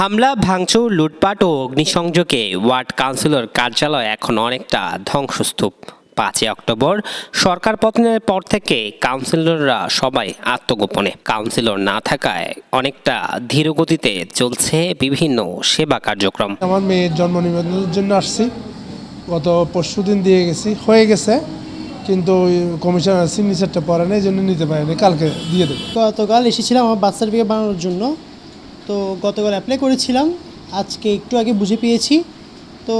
হামলা ভাঙচুর লুটপাট ও অগ্নিসংযোগে ওয়ার্ড কাউন্সিলর কার্যালয় এখন অনেকটা ধ্বংসস্তূপ। পাঁচই অক্টোবর সরকার পতনের পর থেকে কাউন্সিলররা সবাই আত্মগোপনে। কাউন্সিলর না থাকায় অনেকটা ধীরগতিতে চলছে বিভিন্ন সেবা কার্যক্রম। আমার মেয়ের জন্ম নিবন্ধনের জন্য আসছি। গত পরশু দিন দিয়ে গেছি। হয়ে গেছে কিন্তু ওই কমিশনার সিগনেচারটা পরে নেই এই জন্য নিতে পারিনি। কালকে দিয়ে দেবো। গতকাল এসেছিলাম আমার বার্থ সার্টিফিকেট বানানোর জন্য। তো গতকাল অ্যাপ্লাই করেছিলাম। আজকে একটু আগে বুঝে পেয়েছি। তো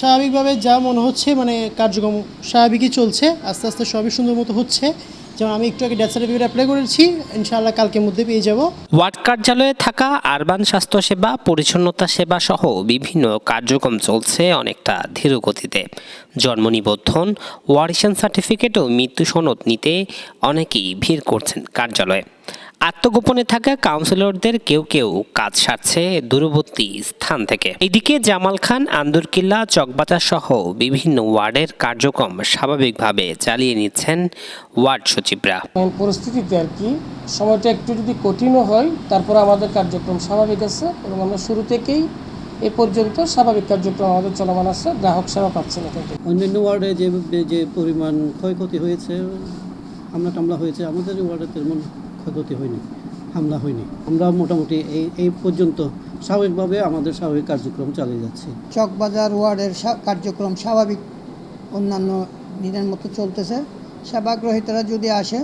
স্বাভাবিকভাবে যা মনে হচ্ছে মানে কার্যক্রম স্বাভাবিকই চলছে। আস্তে আস্তে সবই সুন্দর মতো হচ্ছে। যেমন আমি একটু আগে ডেথ সার্টিফিকেট অ্যাপ্লাই করেছি। ইনশাআল্লাহ কালকের মধ্যে পেয়ে যাব। ওয়ার্ড কার্যালয়ে থাকা আরবান স্বাস্থ্যসেবা পরিচ্ছন্নতা সেবা সহ বিভিন্ন কার্যক্রম চলছে অনেকটা ধীর গতিতে। জন্ম নিবন্ধন, ওয়ারিশন সার্টিফিকেট ও মৃত্যু সনদ নিতে অনেকেই ভিড় করছেন কার্যালয়ে। আত্মগোপনে থাকা কাউন্সিলরদের কেউ কেউ কাজ সারছে দূরবর্তী স্থান থেকে। এদিকে জামাল খান আন্দরকিল্লা চকবাজার সহ বিভিন্ন ওয়ার্ডের কার্যক্রম স্বাভাবিকভাবে চালিয়ে নিচ্ছেন ওয়ার্ড সচিবরা। পরিস্থিতিতে আর কি সময়টা একটু যদি কঠিনও হয় তারপর আমাদের কার্যক্রম স্বাভাবিক আছে এবং আমরা শুরু থেকেই এ পর্যন্ত স্বাভাবিক কার্যক্রম আমাদের চলমান আছে গ্রাহক সেবা পাচ্ছে না থেকে অন্যান্য ওয়ার্ডে যে যে পরিমাণ ক্ষয়ক্ষতি হয়েছে হামলা টামলা হয়েছে আমাদের ওয়ার্ডে তেমন ক্ষয়ক্ষতি হয়নি হামলা হয়নি। আমরা মোটামুটি এই এই পর্যন্ত স্বাভাবিকভাবে আমাদের স্বাভাবিক কার্যক্রম চালিয়ে যাচ্ছে। চকবাজার ওয়ার্ডের কার্যক্রম স্বাভাবিক অন্যান্য দিনের মতো চলতেছে। সেবাগ্রহীতারা যদি আসে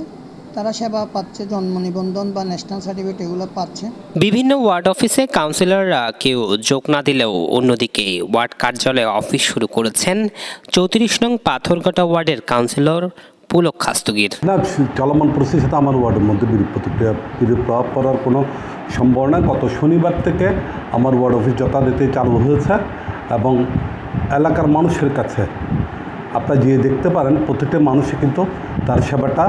তারা সেবা পাচ্ছে জন্ম নিবন্ধন বা ন্যাশনাল সার্টিফিকেট এগুলো পাচ্ছে। বিভিন্ন ওয়ার্ড অফিসে কাউন্সিলররা কেউ যোগ না দিলেও অন্যদিকে ওয়ার্ড কার্যালয়ে অফিস শুরু করেছেন। চৌত্রিশ নং পাথরঘাটা ওয়ার্ডের কাউন্সিলর পুলক খাস্তগির। না চলমান পরিস্থিতির সাথে আমার ওয়ার্ডের মধ্যে বিরূপ প্রতিক্রিয়া বিরূপ প্রভাব পড়ার কোনো সম্ভাবনা গত শনিবার থেকে আমার ওয়ার্ড অফিস যথারীতি চালু হয়েছে এবং এলাকার মানুষের কাছে আপনারা গিয়ে দেখতে পারেন প্রত্যেকটা মানুষই কিন্তু তার সেবাটা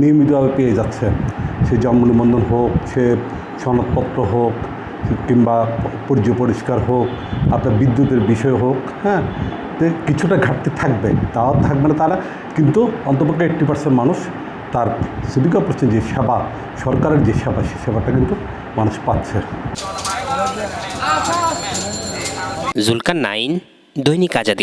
নিয়মিতভাবে পেয়ে যাচ্ছে। সে জন্ম নিবন্ধন হোক, সে সনদপত্র হোক, কিংবা পর্য পরিষ্কার হোক, আপনার বিদ্যুতের বিষয় হোক হ্যাঁ তো কিছুটা ঘাটতি থাকবে, তাও থাকবে না তারা। কিন্তু অন্তপক্ষে এইট্টি পার্সেন্ট মানুষ তার সিভিক অপারেশন যে সেবা, সরকারের যে সেবা, সে সেবাটা কিন্তু মানুষ পাচ্ছে। জুলকার নাইন, দৈনিক আজাদি।